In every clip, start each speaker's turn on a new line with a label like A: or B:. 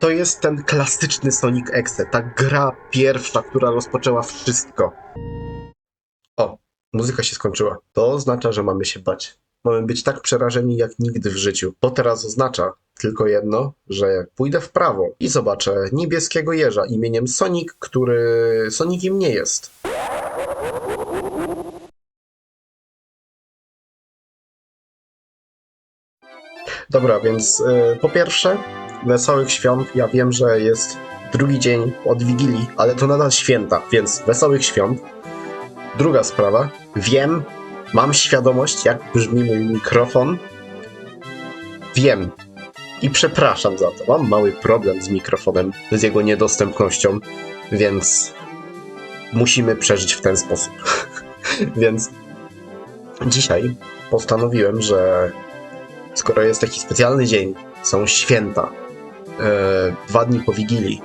A: To jest ten klasyczny Sonic Exe, ta gra pierwsza, która rozpoczęła wszystko. O, muzyka się skończyła. To oznacza, że mamy się bać. Mamy być tak przerażeni jak nigdy w życiu. To teraz oznacza tylko jedno, że pójdę w prawo i zobaczę niebieskiego jeża imieniem Sonic, który Soniciem nie jest. Dobra, więc y, po pierwsze, wesołych świąt. Ja wiem, że jest drugi dzień od Wigilii, ale to nadal święta, więc wesołych świąt. Druga sprawa, wiem, mam świadomość, jak brzmi mój mikrofon. Wiem i przepraszam za to. Mam mały problem z mikrofonem, z jego niedostępnością, więc musimy przeżyć w ten sposób. więc dzisiaj postanowiłem, że skoro jest taki specjalny dzień, są święta, dwa dni po Wigilii,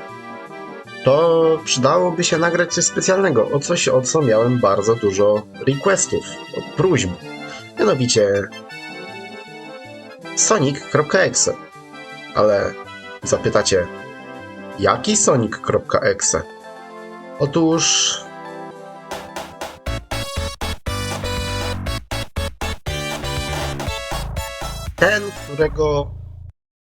A: to przydałoby się nagrać coś specjalnego, o coś, o co miałem bardzo dużo requestów, próśb. Mianowicie sonic.exe. Ale zapytacie, jaki sonic.exe? Otóż ten, którego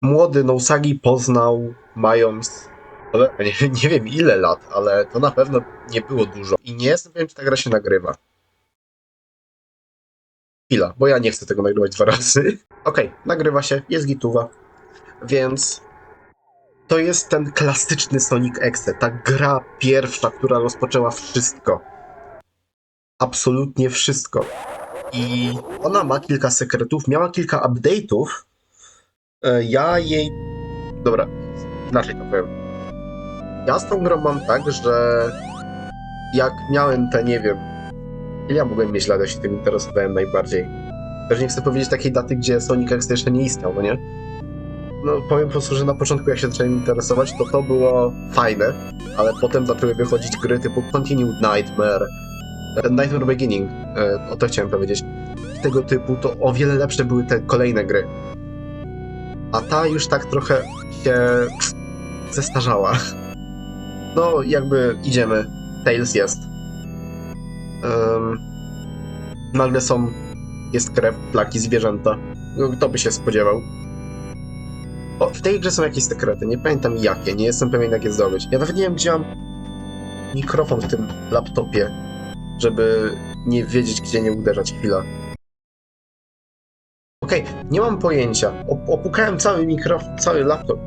A: młody Nousagi poznał mając ale nie, nie wiem ile lat, ale to na pewno nie było dużo. I nie jestem pewien, czy ta gra się nagrywa. Chwila, bo ja nie chcę tego nagrywać dwa razy. Okej, nagrywa się, jest gituwa. Więc to jest ten klasyczny Sonic Exe, ta gra pierwsza, która rozpoczęła wszystko. Absolutnie wszystko. I ona ma kilka sekretów, miała kilka update'ów. E, Ja jej... Dobra, inaczej to powiem. Ja z tą grą mam tak, że jak miałem te, nie wiem, ile ja mogłem mieć lat, ja się tym interesowałem najbardziej. Też nie chcę powiedzieć takiej daty, gdzie Sonic X jeszcze nie istniał, no nie? No powiem po prostu, że na początku jak się zacząłem interesować, to to było fajne, ale potem zaczęły wychodzić gry typu Continued Nightmare, e, Nightmare Beginning, e, o to chciałem powiedzieć. Tego typu to o wiele lepsze były te kolejne gry. A ta już tak trochę się zestarzała. No, jakby idziemy. Tails jest. Um, nagle są. Jest krew, plaki, zwierzęta. No, Kto by się spodziewał? O, w tej grze są jakieś sekrety. Nie pamiętam jakie. Nie jestem pewien, jak je zdobyć. Ja nawet nie wiem, gdzie mam mikrofon w tym laptopie, żeby nie wiedzieć, gdzie nie uderzać. Chwila. Okej, nie mam pojęcia. Op- opukałem cały mikrofon, cały laptop.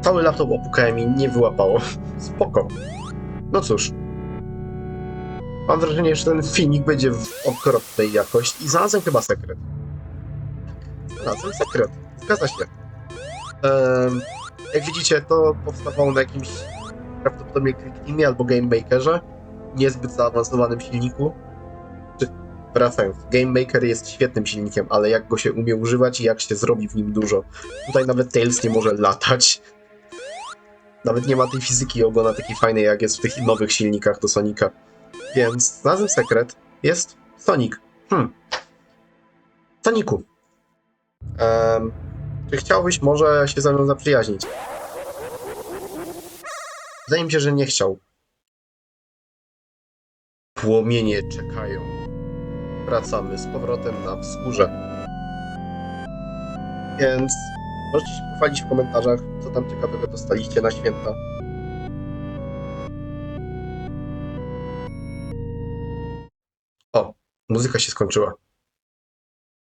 A: Cały laptop opukałem i nie wyłapało. Spoko. No cóż. Mam wrażenie, że ten filmik będzie w okropnej jakości i znalazłem chyba sekret. Znalazłem sekret. Zgadza się. Em, jak widzicie, to powstawało na jakimś prawdopodobnie Clickteamie albo Game Makerze. Niezbyt zaawansowanym silniku. Wracając, Game Maker jest świetnym silnikiem, ale jak go się umie używać i jak się zrobi w nim dużo. Tutaj nawet Tails nie może latać. Nawet nie ma tej fizyki ogona takiej fajnej, jak jest w tych nowych silnikach do Sonika. Więc znalazłem sekret. Jest Sonic. Hmm. Soniku. Em, czy chciałbyś może się ze mną zaprzyjaźnić? Wydaje mi się, że nie chciał. Płomienie czekają. Wracamy z powrotem na wzgórze. Więc możecie się pochwalić w komentarzach, co tam ciekawego dostaliście na święta. O, muzyka się skończyła.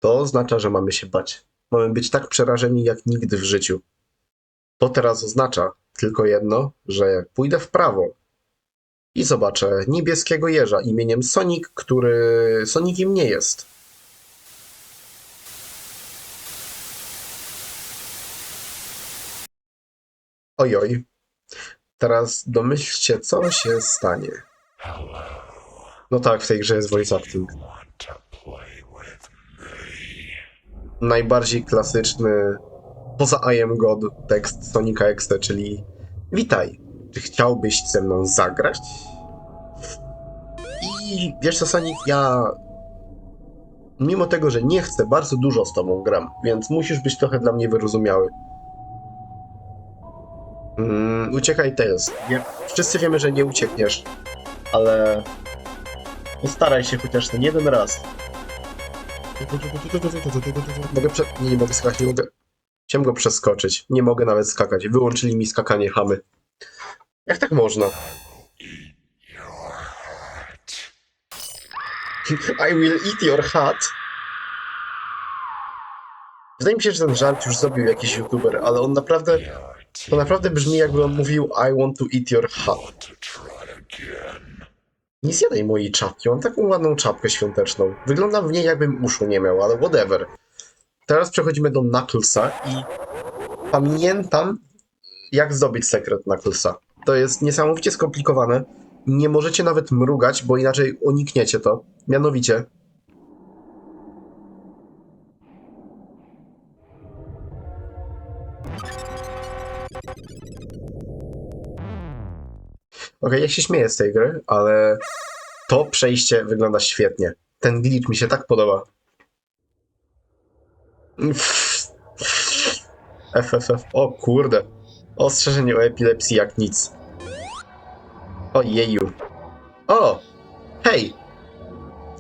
A: To oznacza, że mamy się bać. Mamy być tak przerażeni jak nigdy w życiu. To teraz oznacza tylko jedno, że jak pójdę w prawo i zobaczę niebieskiego jeża imieniem Sonic, który Soniciem nie jest. Ojoj. Teraz domyślcie, co się stanie. No tak, w tej grze jest voice acting. Najbardziej klasyczny, poza I am God, tekst Sonika Exe, czyli Witaj, chciałbyś ze mną zagrać? I wiesz co, Sonic, ja mimo tego, że nie chcę, bardzo dużo z tobą gram, więc musisz być trochę dla mnie wyrozumiały. Mm, uciekaj Tails. Nie, wszyscy wiemy, że nie uciekniesz, ale postaraj się chociaż ten jeden raz. Mogę prze... Nie, nie mogę skakać, nie mogę. Chciałem go przeskoczyć. Nie mogę nawet skakać. Wyłączyli mi skakanie chamy. Jak tak można? I will eat your hat. Wydaje mi się, że ten żart już zrobił jakiś youtuber, ale on naprawdę, to naprawdę brzmi jakby on mówił I want to eat your hat. Nie zjadaj mojej czapki, mam taką ładną czapkę świąteczną. Wyglądam w niej jakbym uszu nie miał, ale whatever. Teraz przechodzimy do Knucklesa i pamiętam jak zdobyć sekret Knucklesa. To jest niesamowicie skomplikowane. Nie możecie nawet mrugać, bo inaczej unikniecie to. Mianowicie Okej, ja się śmieję z tej gry, ale to przejście wygląda świetnie. Ten glitch mi się tak podoba. FFF. O kurde. Ostrzeżenie o epilepsji jak nic. Ojeju. O! Hej!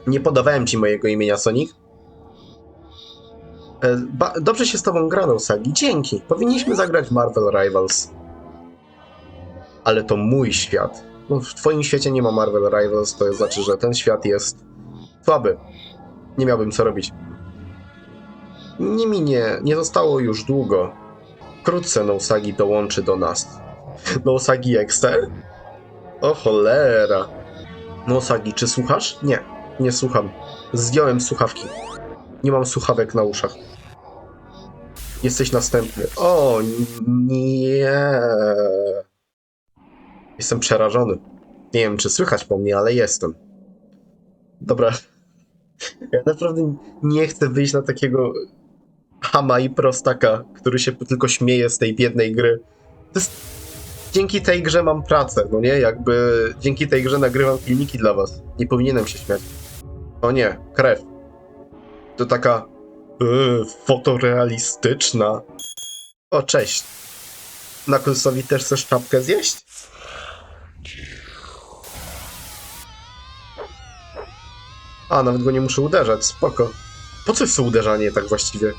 A: Nie podawałem ci mojego imienia, Sonic. E, ba- dobrze się z tobą grano, Sagi. Dzięki. Powinniśmy zagrać Marvel Rivals. Ale to mój świat. No, w twoim świecie nie ma Marvel Rivals, to znaczy, że ten świat jest słaby. Nie miałbym co robić. Nie minie, nie zostało już długo. Wkrótce Nousagi dołączy do nas. Nousagi Exter? O cholera. Nousagi, czy słuchasz? Nie, nie słucham. Zdjąłem słuchawki. Nie mam słuchawek na uszach. Jesteś następny. O nie. Jestem przerażony. Nie wiem, czy słychać po mnie, ale jestem. Dobra. Ja naprawdę nie chcę wyjść na takiego hama i prostaka, który się tylko śmieje z tej biednej gry. To jest... Dzięki tej grze mam pracę, no nie? Jakby dzięki tej grze nagrywam filmiki dla was. Nie powinienem się śmiać. O nie, krew. To taka yy, fotorealistyczna. O, cześć. Knucklesowi też chcesz czapkę zjeść? A, nawet go nie muszę uderzać, spoko. Po co jest to uderzanie tak właściwie?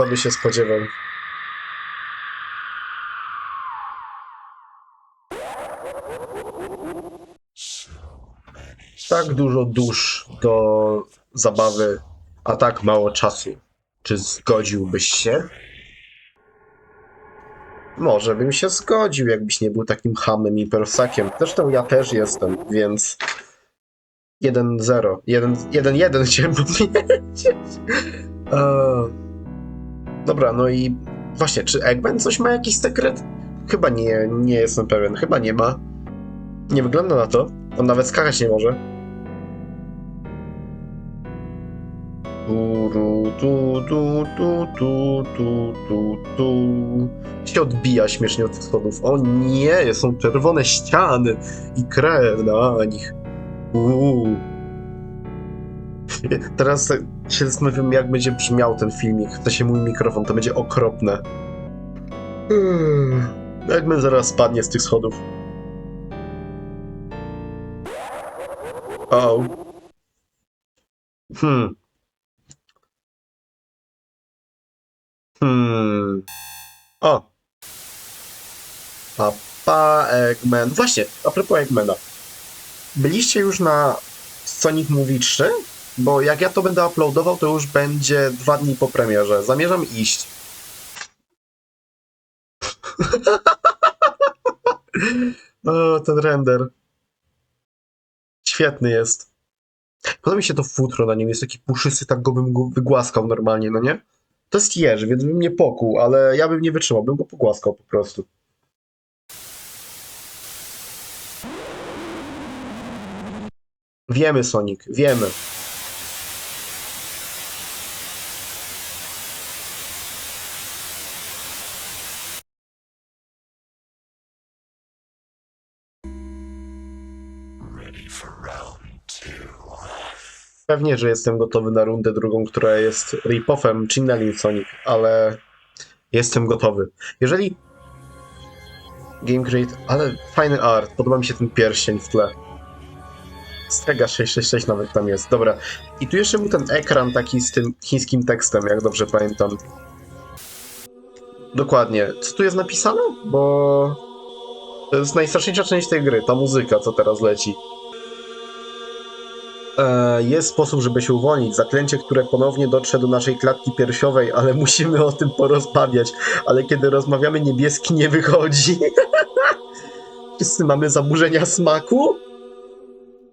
A: Kto by się spodziewał? Tak dużo dusz do zabawy, a tak mało czasu. Czy zgodziłbyś się? Może bym się zgodził, jakbyś nie był takim hamem i persakiem. Zresztą ja też jestem, więc 1-0. 1-1 chciałem powiedzieć. Dobra, no i właśnie, czy Eggman coś ma jakiś sekret? Chyba nie, nie jestem pewien. Chyba nie ma. Nie wygląda na to. On nawet skakać nie może. Tu, tu, tu, tu, tu, tu, tu, tu. Się odbija śmiesznie od schodów. O nie, są czerwone ściany i krew na nich. Uuu. Teraz się zastanawiam, jak będzie brzmiał ten filmik. W sensie mój mikrofon, to będzie okropne. Hmm. Jak my zaraz spadnie z tych schodów. O. Hmm. Hmm. O. Papa Eggman. Właśnie, a propos Eggmana. Byliście już na Sonic Movie 3? Bo jak ja to będę uploadował, to już będzie dwa dni po premierze. Zamierzam iść. o, ten render. Świetny jest. Podoba mi się to futro na nim, jest taki puszysty, tak go bym go wygłaskał normalnie, no nie? To jest jeż, więc bym nie pokuł, ale ja bym nie wytrzymał, bym go pogłaskał po prostu. Wiemy, Sonic, wiemy. Pewnie, że jestem gotowy na rundę drugą, która jest rip-offem Sonic, ale jestem gotowy. Jeżeli Game Create, ale fajny art, podoba mi się ten pierścień w tle. Strega 666 nawet tam jest, dobra. I tu jeszcze był ten ekran taki z tym chińskim tekstem, jak dobrze pamiętam. Dokładnie. Co tu jest napisane? Bo to jest najstraszniejsza część tej gry, ta muzyka, co teraz leci. E, Jest sposób, żeby się uwolnić. Zaklęcie, które ponownie dotrze do naszej klatki piersiowej, ale musimy o tym porozmawiać. Ale kiedy rozmawiamy, niebieski nie wychodzi. Wszyscy mamy zaburzenia smaku?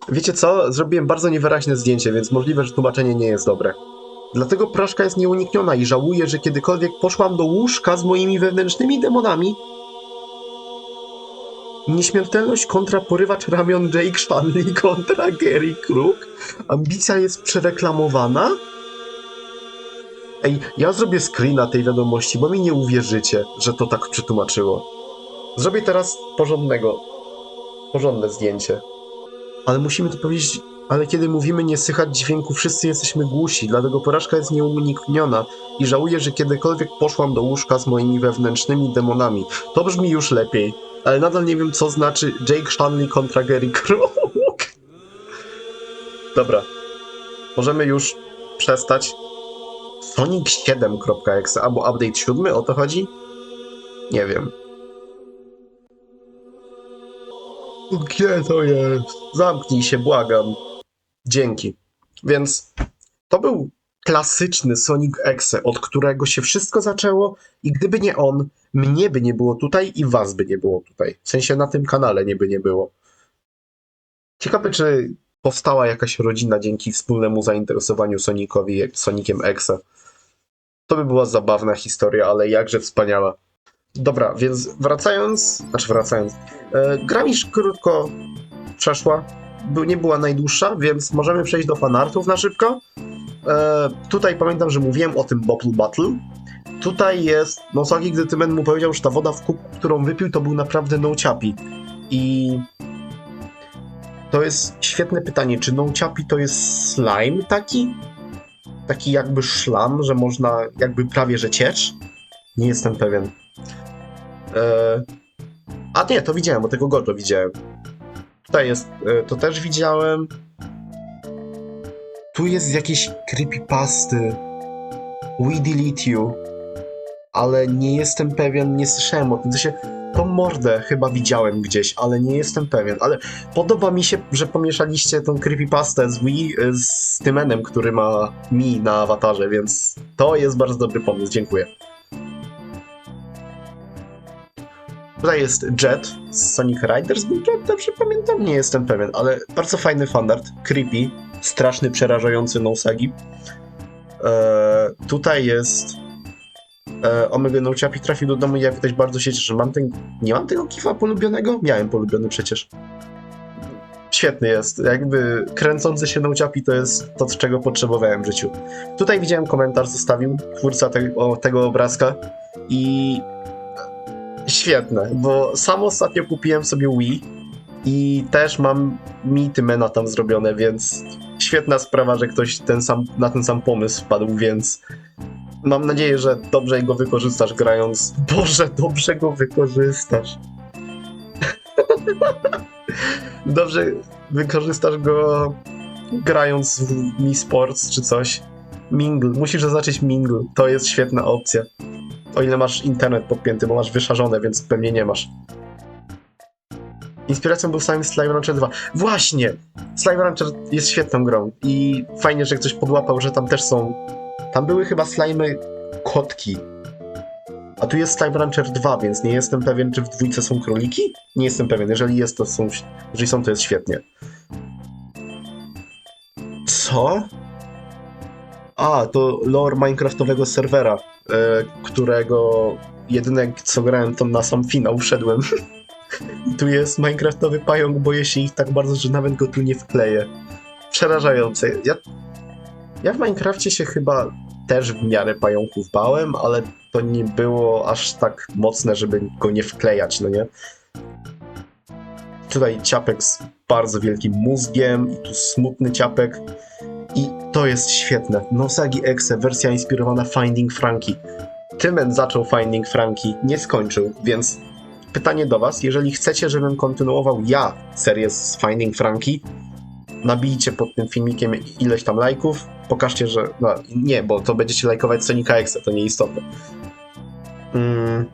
A: Wiecie co? Zrobiłem bardzo niewyraźne zdjęcie, więc możliwe, że tłumaczenie nie jest dobre. Dlatego porażka jest nieunikniona i żałuję, że kiedykolwiek poszłam do łóżka z moimi wewnętrznymi demonami. Nieśmiertelność kontra porywacz ramion Jake Shanley kontra Gary Crook. Ambicja jest przereklamowana? Ej, ja zrobię screena tej wiadomości, bo mi nie uwierzycie, że to tak przetłumaczyło. Zrobię teraz porządnego, porządne zdjęcie. Ale musimy to powiedzieć, ale kiedy mówimy nie słychać dźwięku, wszyscy jesteśmy głusi, dlatego porażka jest nieunikniona i żałuję, że kiedykolwiek poszłam do łóżka z moimi wewnętrznymi demonami. To brzmi już lepiej, ale nadal nie wiem, co znaczy Jake Shanley kontra Gary Crook. Dobra, możemy już przestać. Sonic 7.exe albo update 7, o to chodzi? Nie wiem. Gdzie to jest? Zamknij się, błagam. Dzięki. Więc to był klasyczny Sonic Exe, od którego się wszystko zaczęło i gdyby nie on, mnie by nie było tutaj i was by nie było tutaj. W sensie na tym kanale nie by nie było. Ciekawe, czy powstała jakaś rodzina dzięki wspólnemu zainteresowaniu Sonicowi, Soniciem Exe. To by była zabawna historia, ale jakże wspaniała. Dobra, więc wracając, znaczy wracając, e, gra mi krótko przeszła, nie była najdłuższa, więc możemy przejść do fanartów na szybko. E, tutaj pamiętam, że mówiłem o tym Bottle Battle. Tutaj jest, no Saki, gdy Tymen mu powiedział, że ta woda, w którą wypił, to był naprawdę no-chapi. I to jest świetne pytanie, czy no-chapi to jest slime taki? Taki jakby szlam, że można jakby prawie że ciecz? Nie jestem pewien. E, A nie, to widziałem, bo tego Gojo widziałem. Tutaj jest, e, to też widziałem. Tu jest jakieś creepypasty. We delete you. Ale nie jestem pewien, nie słyszałem o tym. To się, tą mordę chyba widziałem gdzieś, ale nie jestem pewien. Ale podoba mi się, że pomieszaliście tą creepypastę z Wii e, z Tymenem, który ma mi na awatarze, więc to jest bardzo dobry pomysł. Dziękuję. Tutaj jest Jet z Sonic Riders, był Jet, dobrze pamiętam, nie jestem pewien, ale bardzo fajny fanart, creepy, straszny, przerażający Nosagi. Eee, tutaj jest eee, Omega No Chapi trafił do domu i ja widać bardzo się cieszę. Mam ten, nie mam tego kifa polubionego? Miałem polubiony przecież. Świetny jest, jakby kręcący się No Chapi to jest to, czego potrzebowałem w życiu. Tutaj widziałem komentarz, zostawił twórca tego, tego obrazka i Świetne, bo sam ostatnio kupiłem sobie Wii i też mam Meaty Mena tam zrobione, więc świetna sprawa, że ktoś ten sam, na ten sam pomysł wpadł, więc mam nadzieję, że dobrze go wykorzystasz grając. Boże, dobrze go wykorzystasz. dobrze wykorzystasz go grając w Mi Sports czy coś. Mingle, musisz zaznaczyć Mingle, to jest świetna opcja. O ile masz internet podpięty, bo masz wyszarzone, więc pewnie nie masz. Inspiracją był sam Slime Rancher 2. Właśnie! Slime Rancher jest świetną grą i fajnie, że ktoś podłapał, że tam też są... Tam były chyba slimy kotki. A tu jest Slime Rancher 2, więc nie jestem pewien, czy w dwójce są króliki? Nie jestem pewien. Jeżeli jest, to są... Jeżeli są, to jest świetnie. Co? A, to lore Minecraftowego serwera, e, którego jedyne co grałem, to na sam finał wszedłem. I tu jest Minecraftowy pająk, boję się ich tak bardzo, że nawet go tu nie wkleję. Przerażające. Ja, ja w Minecrafcie się chyba też w miarę pająków bałem, ale to nie było aż tak mocne, żeby go nie wklejać, no nie? Tutaj ciapek z bardzo wielkim mózgiem i tu smutny ciapek. I to jest świetne. Nosagi Exe, wersja inspirowana Finding Frankie. Tymen zaczął Finding Frankie, nie skończył, więc pytanie do was, jeżeli chcecie, żebym kontynuował ja serię z Finding Frankie, nabijcie pod tym filmikiem ileś tam lajków, pokażcie, że... No, nie, bo to będziecie lajkować Sonika Exe, to nieistotne. Mm,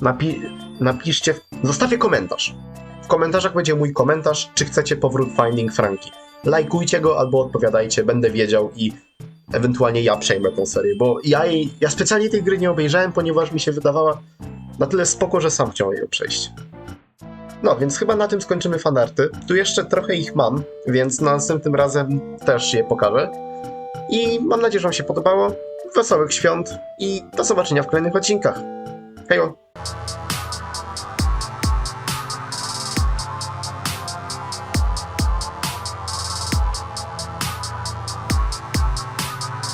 A: napi napiszcie, zostawcie komentarz. W komentarzach będzie mój komentarz, czy chcecie powrót Finding Frankie. Lajkujcie go albo odpowiadajcie, będę wiedział i ewentualnie ja przejmę tą serię, bo ja, jej, ja specjalnie tej gry nie obejrzałem, ponieważ mi się wydawała na tyle spoko, że sam chciałem ją przejść. No, więc chyba na tym skończymy fanarty. Tu jeszcze trochę ich mam, więc następnym razem też je pokażę. I mam nadzieję, że Wam się podobało. Wesołych świąt i do zobaczenia w kolejnych odcinkach. Hejo!